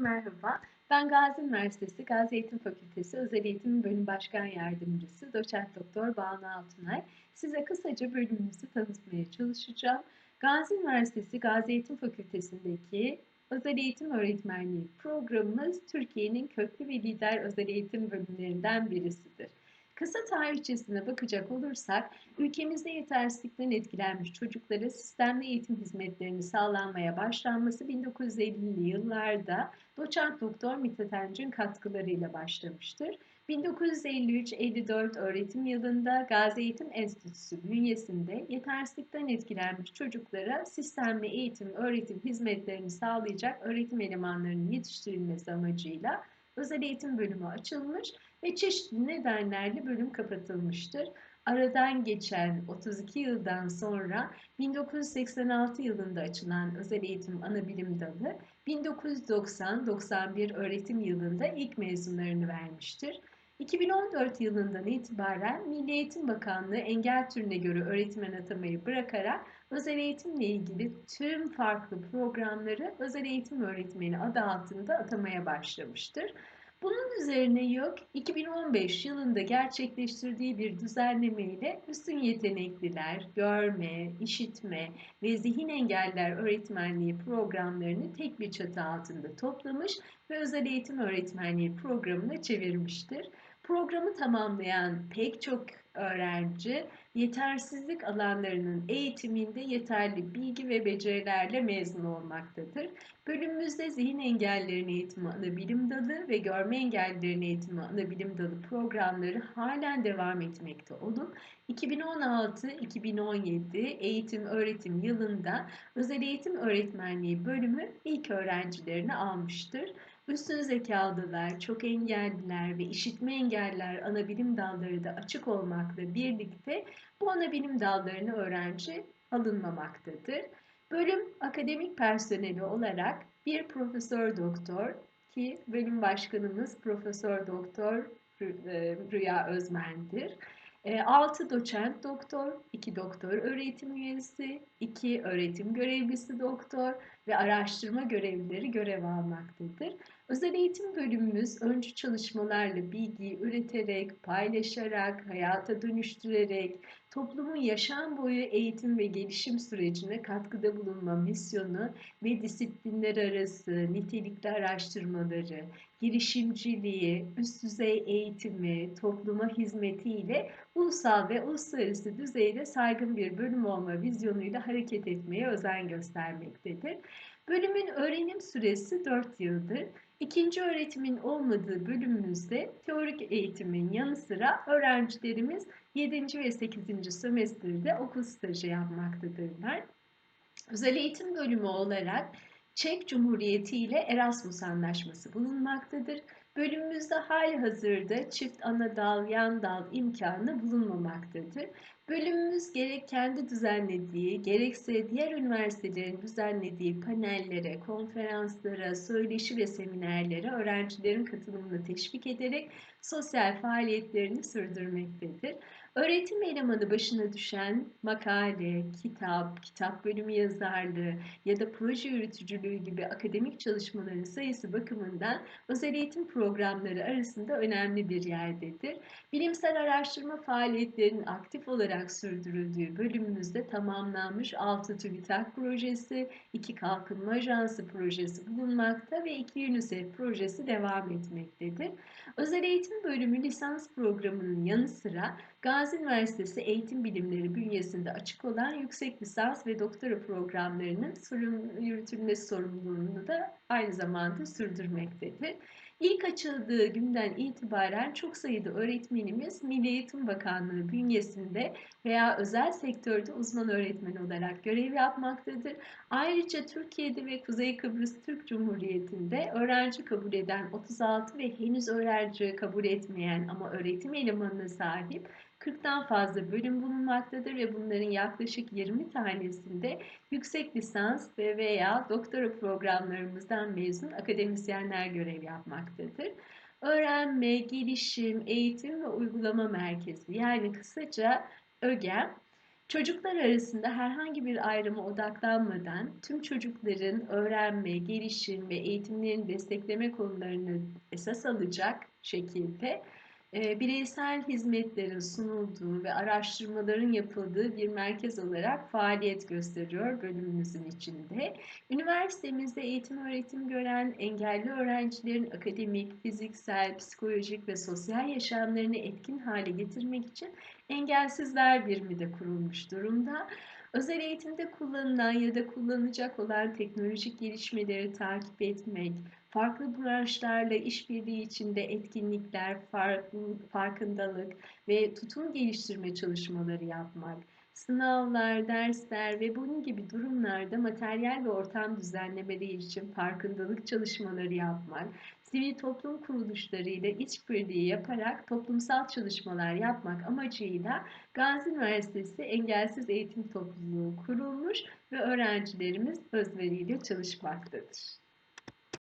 Merhaba, ben Gazi Üniversitesi Gazi Eğitim Fakültesi Özel Eğitim Bölüm Başkan Yardımcısı Doçent Doktor Banu Altunay. Size kısaca bölümümüzü tanıtmaya çalışacağım. Gazi Üniversitesi Gazi Eğitim Fakültesindeki Özel Eğitim Öğretmenliği programımız Türkiye'nin köklü ve lider özel eğitim bölümlerinden birisidir. Kısa tarihçesine bakacak olursak, ülkemizde yetersizlikten etkilenmiş çocuklara sistemli eğitim hizmetlerini sağlanmaya başlanması 1950'li yıllarda doçent doktor Mithat Encin katkılarıyla başlamıştır. 1953-54 öğretim yılında Gazi Eğitim Enstitüsü bünyesinde yetersizlikten etkilenmiş çocuklara sistemli eğitim, öğretim hizmetlerini sağlayacak öğretim elemanlarının yetiştirilmesi amacıyla özel eğitim bölümü açılmış ve çeşitli nedenlerle bölüm kapatılmıştır. Aradan geçen 32 yıldan sonra 1986 yılında açılan özel eğitim anabilim dalı 1990-91 öğretim yılında ilk mezunlarını vermiştir. 2014 yılından itibaren Milli Eğitim Bakanlığı engel türüne göre öğretmen atamayı bırakarak özel eğitimle ilgili tüm farklı programları özel eğitim öğretmeni adı altında atamaya başlamıştır. Bunun üzerine YÖK 2015 yılında gerçekleştirdiği bir düzenleme ile üstün yetenekliler, görme, işitme ve zihin engeller öğretmenliği programlarını tek bir çatı altında toplamış ve özel eğitim öğretmenliği programına çevirmiştir. Programı tamamlayan pek çok öğrenci yetersizlik alanlarının eğitiminde yeterli bilgi ve becerilerle mezun olmaktadır. Bölümümüzde zihin engellerinin eğitimi ana bilim dalı ve görme engellilerin eğitimi ana bilim dalı programları halen devam etmekte olup 2016-2017 eğitim öğretim yılında özel eğitim öğretmenliği bölümü ilk öğrencilerini almıştır. Üstün zekalılar, çok engelliler ve işitme engeller ana bilim dalları da açık olmakla birlikte bu ana bilim dallarına öğrenci alınmamaktadır. Bölüm akademik personeli olarak bir profesör doktor ki bölüm başkanımız Profesör Doktor e, Rüya Özmen'dir. 6 e, doçent doktor, 2 doktor öğretim üyesi, 2 öğretim görevlisi doktor ve araştırma görevlileri görev almaktadır. Özel eğitim bölümümüz öncü çalışmalarla bilgiyi üreterek, paylaşarak, hayata dönüştürerek, toplumun yaşam boyu eğitim ve gelişim sürecine katkıda bulunma misyonu ve disiplinler arası nitelikli araştırmaları, girişimciliği, üst düzey eğitimi, topluma hizmetiyle ulusal ve uluslararası düzeyde saygın bir bölüm olma vizyonuyla hareket etmeye özen göstermektedir. Bölümün öğrenim süresi 4 yıldır. İkinci öğretimin olmadığı bölümümüzde teorik eğitimin yanı sıra öğrencilerimiz 7. ve 8. sömestrde okul stajı yapmaktadırlar. Özel eğitim bölümü olarak Çek Cumhuriyeti ile Erasmus Anlaşması bulunmaktadır. Bölümümüzde hali hazırda çift ana dal, yan dal imkanı bulunmamaktadır. Bölümümüz gerek kendi düzenlediği, gerekse diğer üniversitelerin düzenlediği panellere, konferanslara, söyleşi ve seminerlere öğrencilerin katılımını teşvik ederek sosyal faaliyetlerini sürdürmektedir. Öğretim elemanı başına düşen makale, kitap, kitap bölümü yazarlığı ya da proje yürütücülüğü gibi akademik çalışmaların sayısı bakımından özel eğitim programları arasında önemli bir yerdedir. Bilimsel araştırma faaliyetlerinin aktif olarak sürdürüldüğü bölümümüzde tamamlanmış 6 TÜBİTAK projesi, 2 Kalkınma Ajansı projesi bulunmakta ve 2 UNICEF projesi devam etmektedir. Özel eğitim bölümü lisans programının yanı sıra Gazi Üniversitesi Eğitim Bilimleri bünyesinde açık olan yüksek lisans ve doktora programlarının yürütülmesi sorumluluğunu da aynı zamanda sürdürmektedir. İlk açıldığı günden itibaren çok sayıda öğretmenimiz Milli Eğitim Bakanlığı bünyesinde veya özel sektörde uzman öğretmen olarak görev yapmaktadır. Ayrıca Türkiye'de ve Kuzey Kıbrıs Türk Cumhuriyeti'nde öğrenci kabul eden 36 ve henüz öğrenci kabul etmeyen ama öğretim elemanına sahip 40'tan fazla bölüm bulunmaktadır ve bunların yaklaşık 20 tanesinde yüksek lisans ve veya doktora programlarımızdan mezun akademisyenler görev yapmaktadır. Öğrenme, gelişim, eğitim ve uygulama merkezi yani kısaca ÖGEM Çocuklar arasında herhangi bir ayrıma odaklanmadan tüm çocukların öğrenme, gelişim ve eğitimlerini destekleme konularını esas alacak şekilde e, bireysel hizmetlerin sunulduğu ve araştırmaların yapıldığı bir merkez olarak faaliyet gösteriyor bölümümüzün içinde. Üniversitemizde eğitim öğretim gören engelli öğrencilerin akademik, fiziksel, psikolojik ve sosyal yaşamlarını etkin hale getirmek için Engelsizler Birimi de kurulmuş durumda. Özel eğitimde kullanılan ya da kullanılacak olan teknolojik gelişmeleri takip etmek, farklı branşlarla işbirliği içinde etkinlikler, farkındalık ve tutum geliştirme çalışmaları yapmak, sınavlar, dersler ve bunun gibi durumlarda materyal ve ortam düzenlemeleri için farkındalık çalışmaları yapmak, sivil toplum kuruluşlarıyla işbirliği yaparak toplumsal çalışmalar yapmak amacıyla Gazi Üniversitesi Engelsiz Eğitim Topluluğu kurulmuş ve öğrencilerimiz özveriyle çalışmaktadır.